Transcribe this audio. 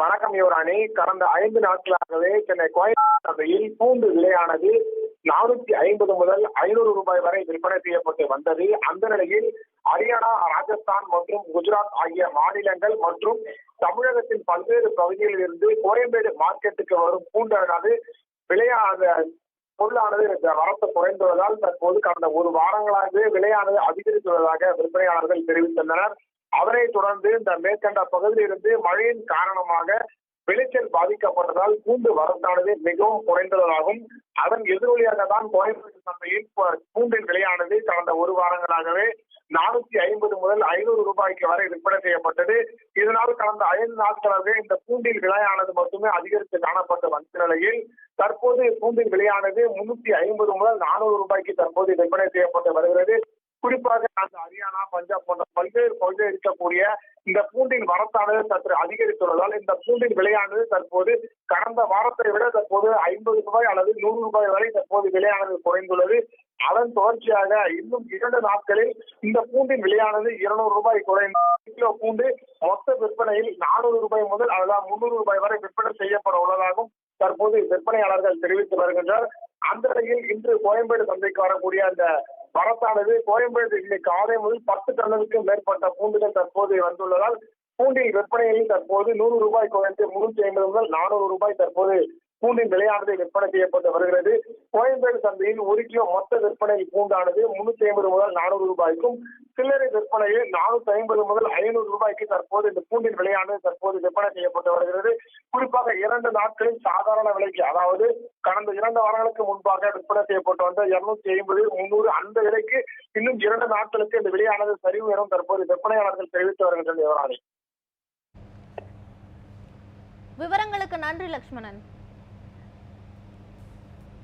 வணக்கம் யுவராணி. கடந்த ஐந்து நாட்களாகவே சென்னை கோயம்புத்தூர் சந்தையில் பூண்டு விலையானது நானூத்தி ஐம்பது முதல் ஐநூறு ரூபாய் வரை விற்பனை செய்யப்பட்டு வந்தது. அந்த நிலையில் ஹரியானா ராஜஸ்தான் மற்றும் குஜராத் ஆகிய மாநிலங்கள் மற்றும் தமிழகத்தின் பல்வேறு பகுதிகளில் இருந்து கோயம்பேடு மார்க்கெட்டுக்கு வரும் பூண்டானது விலையாக பொருளானது வரத்து குறைந்துள்ளதால் தற்போது கடந்த ஒரு வாரங்களாகவே விலையானது அதிகரித்துள்ளதாக விற்பனையாளர்கள் தெரிவித்துள்ளனர். அவரை தொடர்ந்து இந்த மேற்கண்ட பகுதியிலிருந்து மழையின் காரணமாக விளைச்சல் பாதிக்கப்பட்டதால் பூண்டு வரத்தானது மிகவும் குறைந்ததாகும். அதன் எதிரொலியாக தான் கோயம்புத்தூர் சந்தையில் பூண்டின் விலையானது கடந்த ஒரு வாரங்களாகவே நானூத்தி ஐம்பது முதல் ஐநூறு ரூபாய்க்கு வரை விற்பனை செய்யப்பட்டது. இதனால் கடந்த ஐந்து நாட்களாகவே இந்த பூண்டின் விலையானது மட்டுமே அதிகரித்து காணப்பட்டு வந்த நிலையில் தற்போது பூண்டின் விலையானது முன்னூத்தி ஐம்பது முதல் நானூறு ரூபாய்க்கு தற்போது விற்பனை செய்யப்பட்டு வருகிறது. குறிப்பாக அந்த ஹரியானா பஞ்சாப் போன்ற பல்வேறு பகுதியில் இருக்கக்கூடிய இந்த பூண்டின் வரத்தானது சற்று அதிகரித்துள்ளதால் இந்த பூண்டின் விலையானது தற்போது கடந்த வாரத்தை விட தற்போது ஐம்பது ரூபாய் அல்லது நூறு ரூபாய் வரை தற்போது விலையானது குறைந்துள்ளது. அதன் தொடர்ச்சியாக இன்னும் இரண்டு நாட்களில் இந்த பூண்டின் விலையானது இருநூறு ரூபாய் குறைந்து கிலோ பூண்டு மொத்த விற்பனையில் நானூறு ரூபாய் முதல் அதெல்லாம் முன்னூறு ரூபாய் வரை விற்பனை செய்யப்பட உள்ளதாகவும் தற்போது விற்பனையாளர்கள் தெரிவித்து வருகின்றனர். அந்த நிலையில் இன்று கோயம்பேடு சந்தைக்கு வரக்கூடிய அந்த வரத்தானது கோயம்பேடு இன்னைக்கு காலை முதல் பத்து டன்னுக்கும் மேற்பட்ட பூண்டுகள் தற்போது வந்துள்ளதால் பூண்டின் விற்பனையில் தற்போது நூறு ரூபாய் குறைந்து முன்னூத்தி ஐம்பது முதல் நானூறு ரூபாய் தற்போது பூண்டின் விலையானது விற்பனை செய்யப்பட்டு வருகிறது. கோயம்பேடு சந்தையில் ஒரு கிலோ மொத்த விற்பனையில் பூண்டானது முன்னூத்தி ஐம்பது முதல் நானூறு ரூபாய்க்கும் சில்லறை விற்பனையில் நானூத்தி ஐம்பது முதல் ஐநூறு ரூபாய்க்கு தற்போது இந்த பூண்டின் விலையானது தற்போது விற்பனை செய்யப்பட்டு வருகிறது. குறிப்பாக இரண்டு நாட்களில் சாதாரண விலைக்கு அதாவது கடந்த இரண்டு வாரங்களுக்கு முன்பாக விற்பனை செய்யப்பட்டு வந்த இருநூத்தி ஐம்பது முன்னூறு அந்த விலைக்கு இன்னும் இரண்டு நாட்களுக்கு இந்த விலையானது சரிவு எனும் தற்போது விற்பனையாளர்கள் தெரிவித்து வருகின்றனர் விவரங்களுக்கு நன்றி லட்சுமணன்